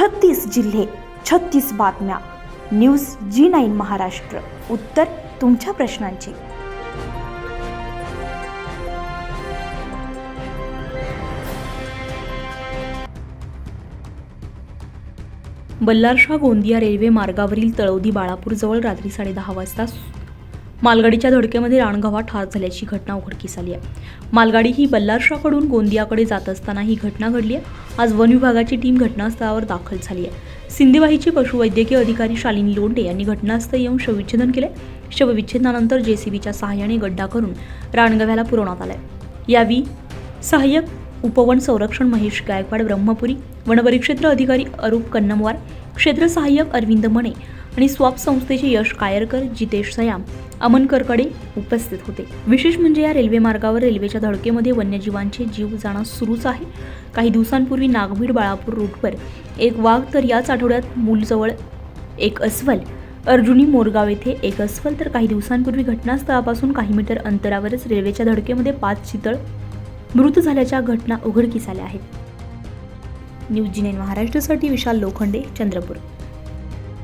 छत्तीस जिल्हे छत्तीस बातम्या. News G nine Maharashtra. उत्तर तुमच्या प्रश्नांची. बल्लारशाह गोंदिया रेल्वे मार्गावरील तळोदी बाळापूरजवळ रात्री साडेदहा वाजता मालगाडीच्या धडकेमध्ये राणगव्हा ठार झाल्याची घटना उघडकीस आली आहे. मालगाडी ही बल्लारशाकडून गोंदियाकडे जात असताना ही घटना घडली आहे. आज वन विभागाची टीम घटनास्थळावर दाखल झाली आहे. सिंदेवाहीचे पशुवैद्यकीय अधिकारी शालिनी लोंडे यांनी घटनास्थळी येऊन शवविच्छेदन केले. शवविच्छेदनानंतर जेसीबीच्या सहाय्याने गड्डा करून राणगव्याला पुरवण्यात आलाय. यावेळी सहाय्यक उपवन संरक्षण महेश गायकवाड ब्रह्मपुरी वनपरिक्षेत्र अधिकारी अरूप कन्नमवार क्षेत्र सहाय्यक अरविंद मणे आणि स्वॉप संस्थेचे यश कायरकर जितेश सयाम अमन करकडे उपस्थित होते. विशेष म्हणजे या रेल्वे मार्गावर रेल्वेच्या धडकेमध्ये वन्यजीवांचे जीव जाणं सुरूच आहे. काही दिवसांपूर्वी नागभीड बाळापूर रूटवर एक वाघ तर याच आठवड्यात मूलजवळ एक अस्वल अर्जुनी मोरगाव येथे एक अस्वल तर काही दिवसांपूर्वी घटनास्थळापासून काही मीटर अंतरावरच रेल्वेच्या धडकेमध्ये पाच चितळ मृत झाल्याच्या घटना उघडकीस आल्या आहेत. न्यूज जी महाराष्ट्रासाठी विशाल लोखंडे चंद्रपूर.